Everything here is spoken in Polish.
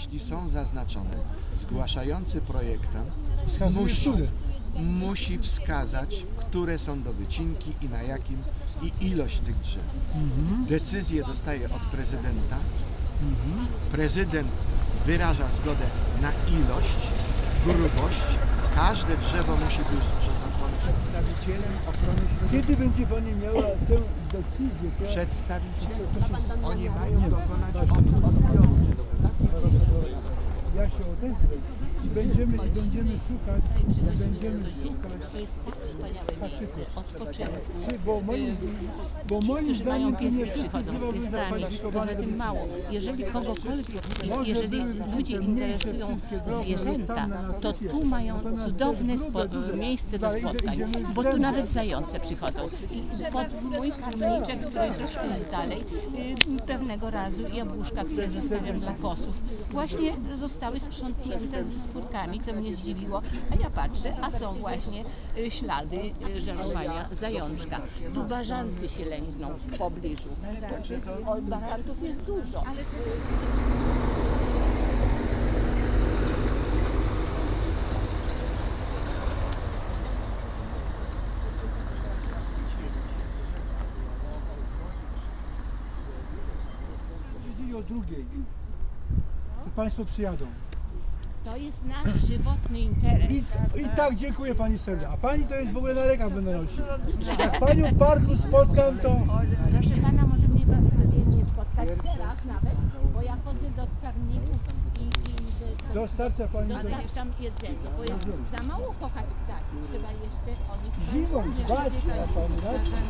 jeśli są zaznaczone, zgłaszający projektant Wskazuje, musi, musi wskazać, które są do wycinki i na jakim i ilość tych drzew. Decyzję dostaje od prezydenta. Prezydent wyraża zgodę na ilość, grubość. Każde drzewo musi być przez ochronę Przedstawicielem ochrony środowiska. Kiedy będzie Pani miała tę decyzję? To ja- Przedstawiciele, oni mają dokonać odbioru. Ja się odezwę i będziemy, i będziemy szukać, i będziemy szukać, To jest tak wspaniałe miejsce odpoczynku. czy, bo moim, bo Ci, moim którzy mają zdaniem tu nie przychodzą z pieskami. Poza tym mało. Jeżeli kogokolwiek, jeżeli ludzie interesują zwierzęta, to tu mają cudowne miejsce do spotkań, bo tu nawet zające przychodzą. I pod mój karmniczek, który troszkę jest dalej, y, pewnego razu jabłuszka, które zostawiam dla kosów, właśnie zostały sprzątnięte ze skórkami, co mnie zdziwiło, a ja patrzę, a są właśnie y, ślady y, żerowania zajączka. Tu bażanty się lęgną w pobliżu. Tu, jest dużo. Drugiej. To Państwo przyjadą. To jest nasz żywotny interes. I, I tak dziękuję Pani serdecznie. A Pani to jest w ogóle na rękach będę nosił. Jak Panią w parku spotkam, to Proszę pana, może mnie pan codziennie spotkać teraz nawet, bo ja chodzę do czarników i, i do, dostarcza Pani do... dostarczam jedzenie, bo jest za mało kochać ptaki, trzeba jeszcze o nich Zimą dbać na Pani raczej.